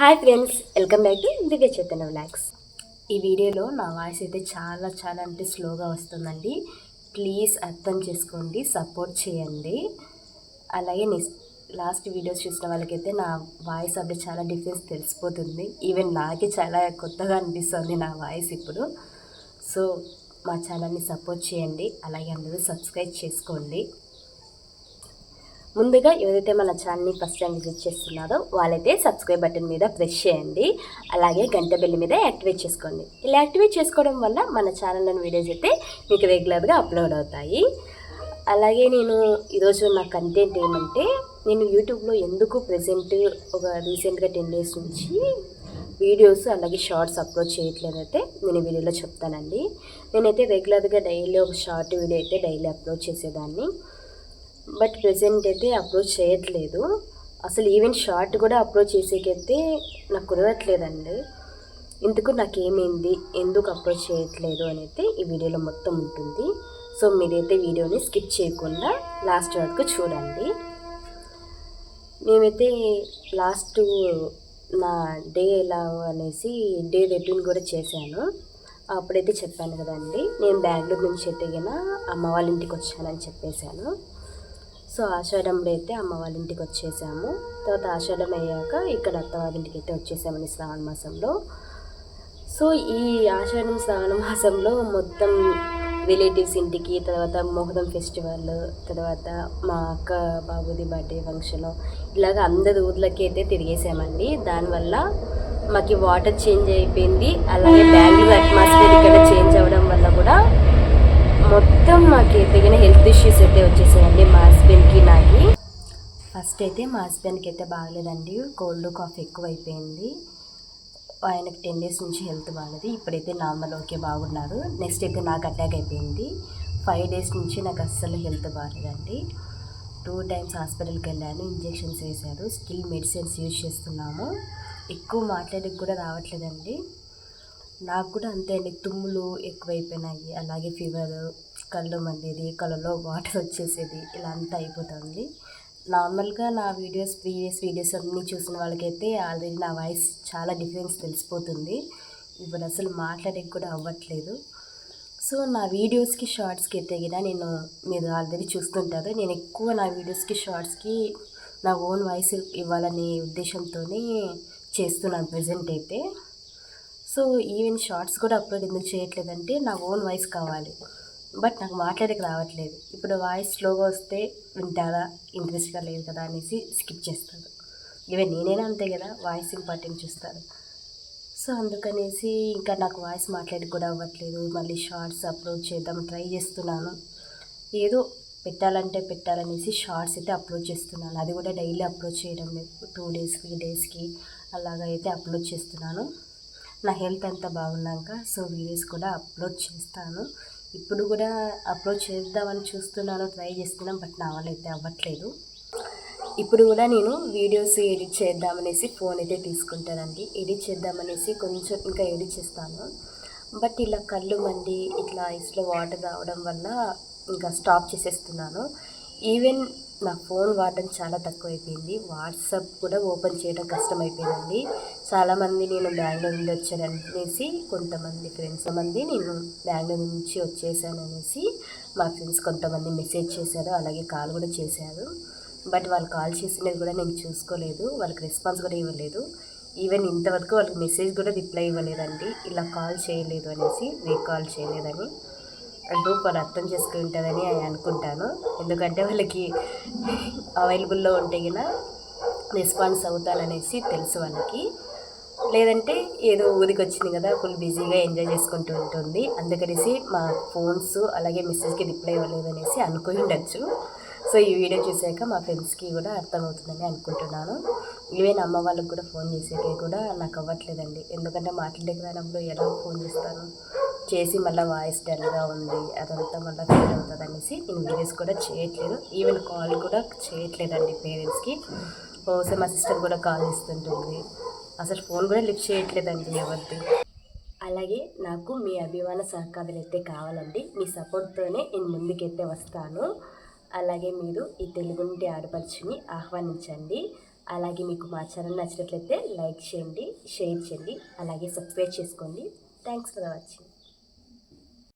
Hi friends welcome back to Divya Chaitanya vlogs ఈ వీడియోలో నా వాయిస్ అయితే చాలా చాలా అంటే స్లోగా వస్తుందండి. ప్లీజ్ అర్థం చేసుకోండి సపోర్ట్ చేయండి. అలాగే నెక్స్ట్ లాస్ట్ వీడియోస్ చూసిన వాళ్ళకైతే నా వాయిస్ అప్పుడు చాలా డిఫరెన్స్ తెలిసిపోతుంది. ఈవెన్ నాకే చాలా కొత్తగా అనిపిస్తుంది నా వాయిస్ ఇప్పుడు. సో మా ఛానల్ని సపోర్ట్ చేయండి. అలాగే అందరూ సబ్స్క్రైబ్ చేసుకోండి. ముందుగా ఎవరైతే మన ఛానల్ని ఫస్ట్ టైం విజిట్ చేస్తున్నారో వాళ్ళైతే సబ్స్క్రైబ్ బటన్ మీద ప్రెస్ చేయండి. అలాగే గంట బెల్ మీద యాక్టివేట్ చేసుకోండి. ఇలా యాక్టివేట్ చేసుకోవడం వల్ల మన ఛానల్లోని వీడియోస్ అయితే మీకు రెగ్యులర్గా అప్లోడ్ అవుతాయి. అలాగే నేను ఈరోజు నా కంటెంట్ ఏమంటే నేను యూట్యూబ్లో ఎందుకు ప్రజెంట్ ఒక రీసెంట్గా టెన్ డేస్ నుంచి వీడియోస్ అలాగే షార్ట్స్ అప్లోడ్ చేయట్లేదైతే నేను ఈ వీడియోలో చెప్తానండి. నేనైతే రెగ్యులర్గా డైలీ ఒక షార్ట్ వీడియో అయితే డైలీ అప్లోడ్ చేసేదాన్ని. బట్ ప్రెసెంట్ అయితే అప్రోచ్ చేయట్లేదు. అసలు ఈవెన్ షార్ట్ కూడా అప్రోచ్ చేసేకైతే నాకు కుదరట్లేదండి. ఇందుకు నాకేమైంది? ఎందుకు అప్రోచ్ చేయట్లేదు అని అయితే ఈ వీడియోలో మొత్తం ఉంటుంది. సో మీరైతే వీడియోని స్కిప్ చేయకుండా లాస్ట్ వరకు చూడండి. మేమైతే లాస్ట్ నా డే ఎలా అనేసి డే రొటీన్ కూడా చేశాను. అప్పుడైతే చెప్పాను కదండి నేను బెంగళూరు నుంచి ఎదిగిన అమ్మ వాళ్ళ ఇంటికి వచ్చానని చెప్పేశాను. సో ఆషాఢంలో అయితే అమ్మ వాళ్ళ ఇంటికి వచ్చేసాము. తర్వాత ఆషాఢం అయ్యాక ఇక్కడ అత్త వాళ్ళ ఇంటికి అయితే వచ్చేసామని శ్రావణ మాసంలో. సో ఈ ఆషాఢం శ్రావణ మాసంలో మొత్తం రిలేటివ్స్ ఇంటికి తర్వాత మొహదం ఫెస్టివల్ తర్వాత మా అక్క బాబుది బర్త్డే ఫంక్షన్ ఇలాగ అందరి ఊర్లకి అయితే తిరిగేసామండి. దానివల్ల మాకు వాటర్ చేంజ్ అయిపోయింది. అలాగే బ్యాంగ్లూర్ అట్మాస్ఫియర్ ఇక్కడ చేంజ్ అవ్వడం వల్ల కూడా మొత్తం మాకు తగిన హెల్త్ ఇష్యూస్ అయితే వచ్చేసాయండి మా హస్బెండ్కి నాకు. ఫస్ట్ అయితే మా హస్బెండ్కి అయితే బాగలేదండి. కోల్డ్ కాఫ్ ఎక్కువైపోయింది. ఆయనకి టెన్ డేస్ నుంచి హెల్త్ బాగాలేదు. ఇప్పుడైతే నార్మల్ ఓకే బాగున్నారు. నెక్స్ట్ అయితే నాకు అటాక్ అయిపోయింది. ఫైవ్ డేస్ నుంచి నాకు అస్సలు హెల్త్ బాగాలేదండి. టూ టైమ్స్ హాస్పిటల్కి వెళ్ళాను ఇంజెక్షన్స్ వేశారు. స్టిల్ మెడిసిన్స్ యూజ్ చేస్తున్నాము. ఎక్కువ మాట్లాడేకి కూడా రావట్లేదండి. నాకు కూడా అంతే అండి. తుమ్ములు ఎక్కువైపోయినాయి. అలాగే ఫీవర్ కళ్ళు మండేది కళ్ళలో వాటర్ వచ్చేసేది ఇలా అంతా అయిపోతుంది. నార్మల్గా నా వీడియోస్ ప్రీవియస్ వీడియోస్ అన్నీ చూసిన వాళ్ళకైతే ఆల్రెడీ నా వాయిస్ చాలా డిఫరెన్స్ తెలిసిపోతుంది. ఇప్పుడు అసలు మాట్లాడేకి కూడా అవ్వట్లేదు. సో నా వీడియోస్కి షార్ట్స్కి అయితే కదా నేను మీరు ఆల్రెడీ చూస్తుంటారు. నేను ఎక్కువ నా వీడియోస్కి షార్ట్స్కి నా ఓన్ వాయిస్ ఇవ్వాలనే ఉద్దేశంతోనే చేస్తున్నాను ప్రజెంట్ అయితే. సో ఈవెన్ షార్ట్స్ కూడా అప్లోడ్ ఎందుకు చేయట్లేదంటే నా ఓన్ వాయిస్ కావాలి. బట్ నాకు మాట్లాడక రావట్లేదు. ఇప్పుడు వాయిస్ స్లోగా వస్తే వింటారా? ఇంట్రెస్ట్గా లేదు కదా అనేసి స్కిప్ చేస్తారు ఈవెన్ నేనైనా అంతే కదా వాయిస్ ఇంపార్టెంట్ చూస్తారు సో అందుకనేసి ఇంకా నాకు వాయిస్ మాట్లాడి కూడా అవ్వట్లేదు. మళ్ళీ షార్ట్స్ అప్లోడ్ చేద్దాం ట్రై చేస్తున్నాను. ఏదో పెట్టాలంటే పెట్టాలనేసి షార్ట్స్ అయితే అప్లోడ్ చేస్తున్నాను. అది కూడా డైలీ అప్లోడ్ చేయడం లేదు. టూ డేస్ త్రీ డేస్కి అలాగ అయితే అప్లోడ్ చేస్తున్నాను. నా హెల్త్ అంతా బాగున్నాక సో వీడియోస్ కూడా అప్లోడ్ చేస్తాను. ఇప్పుడు కూడా అప్లోడ్ చేద్దామని చూస్తున్నాను ట్రై చేస్తున్నాను బట్ నా వల్ల అయితే అవ్వట్లేదు. ఇప్పుడు కూడా నేను వీడియోస్ ఎడిట్ చేద్దామనేసి ఫోన్ అయితే తీసుకుంటానండి. ఎడిట్ చేద్దామనేసి కొంచెం ఇంకా ఎడిట్ చేస్తాను. బట్ ఇలా కళ్ళు మండి ఇట్లా ఐస్లో వాటర్ రావడం వల్ల ఇంకా స్టాప్ చేసేస్తున్నాను. ఈవెన్ నా ఫోన్ వాడడం చాలా తక్కువైపోయింది. వాట్సాప్ కూడా ఓపెన్ చేయడం కష్టం చాలామంది నేను బెంగళూరు నుండి వచ్చాననేసి కొంతమంది ఫ్రెండ్స్ మంది నేను బెంగళూరు నుంచి వచ్చేసాను అనేసి మా ఫ్రెండ్స్ కొంతమంది మెసేజ్ చేశారు అలాగే కాల్ కూడా చేశారు. బట్ వాళ్ళు కాల్ చేసినది కూడా నేను చూసుకోలేదు. వాళ్ళకి రెస్పాన్స్ కూడా ఇవ్వలేదు. ఈవెన్ ఇంతవరకు వాళ్ళకి మెసేజ్ కూడా రిప్లై ఇవ్వలేదండి. ఇలా కాల్ చేయలేదు అనేసి కాల్ చేయలేదని. అంటూ వారు అర్థం చేసుకుంటుందని అనుకుంటాను. ఎందుకంటే వాళ్ళకి అవైలబుల్లో ఉంటే కదా రెస్పాన్స్ అవుతాననేసి తెలుసు వాళ్ళకి. లేదంటే ఏదో ఊరికి వచ్చింది కదా ఫుల్ బిజీగా ఎంజాయ్ చేసుకుంటూ ఉంటుంది. అందుకనేసి మా ఫోన్స్ అలాగే మెసేజ్కి రిప్లై ఇవ్వలేదనేసి అనుకుని ఉండొచ్చు. సో ఈ వీడియో చూసాక మా ఫ్రెండ్స్కి కూడా అర్థమవుతుందని అనుకుంటున్నాను. ఈవెన్ అమ్మ వాళ్ళకి కూడా ఫోన్ చేసేకి కూడా నాకు అవ్వట్లేదండి. ఎందుకంటే మాట్లాడేకి రానప్పుడు ఎలా ఫోన్ చేస్తాను చేసి మళ్ళీ వాయిస్ డల్గా ఉంది అదంతా మళ్ళీ ఫీల్ అవుతుంది అనేసి నేను వీడియోస్ కూడా చేయట్లేదు. ఈవెన్ కాల్ కూడా చేయట్లేదండి పేరెంట్స్కి ఓసే మా సిస్టర్ కూడా కాల్ ఇస్తుంటుంది అసలు ఫోన్ కూడా లిఫ్ట్ చేయట్లేదండి ఎవరిది అలాగే నాకు మీ అభిమాన సహకారాలు అయితే కావాలండి. మీ సపోర్ట్తోనే నేను ముందుకైతే వస్తాను. అలాగే మీరు ఈ తెలుగుంటి ఆడపడుచుని ఆహ్వానించండి. అలాగే మీకు మా ఛానల్ నచ్చినట్లయితే లైక్ చేయండి షేర్ చేయండి. అలాగే సబ్స్క్రైబ్ చేసుకోండి. Thanks for watching